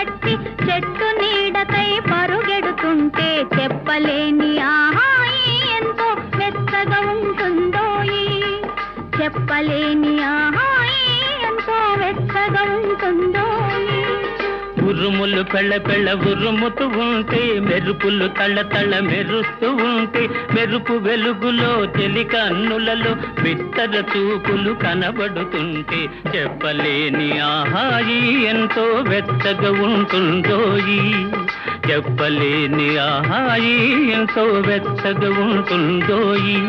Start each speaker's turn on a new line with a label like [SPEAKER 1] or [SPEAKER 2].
[SPEAKER 1] పట్టి చెట్టు నీడకై పరుగెడుతుంటే చెప్పలేని ఆహాయి ఎంతో మెత్తగా ఉంటుందో చెప్పలేని ఆహాయి
[SPEAKER 2] ఉరుములు పెళ్ళ పెళ్ళ ఉరుముతూ ఉంటే మెరుపులు తళ్ళ తళ్ళ మెరుస్తూ ఉంటే మెరుపు వెలుగులో తెలిక అన్నులలో బిత్తర చూపులు కనబడుతుంటే చెప్పలేని ఆహాయి ఎంతో వెచ్చగా ఉంటుందోయి. చెప్పలేని ఆహాయి ఎంతో వెచ్చగా ఉంటుందోయి.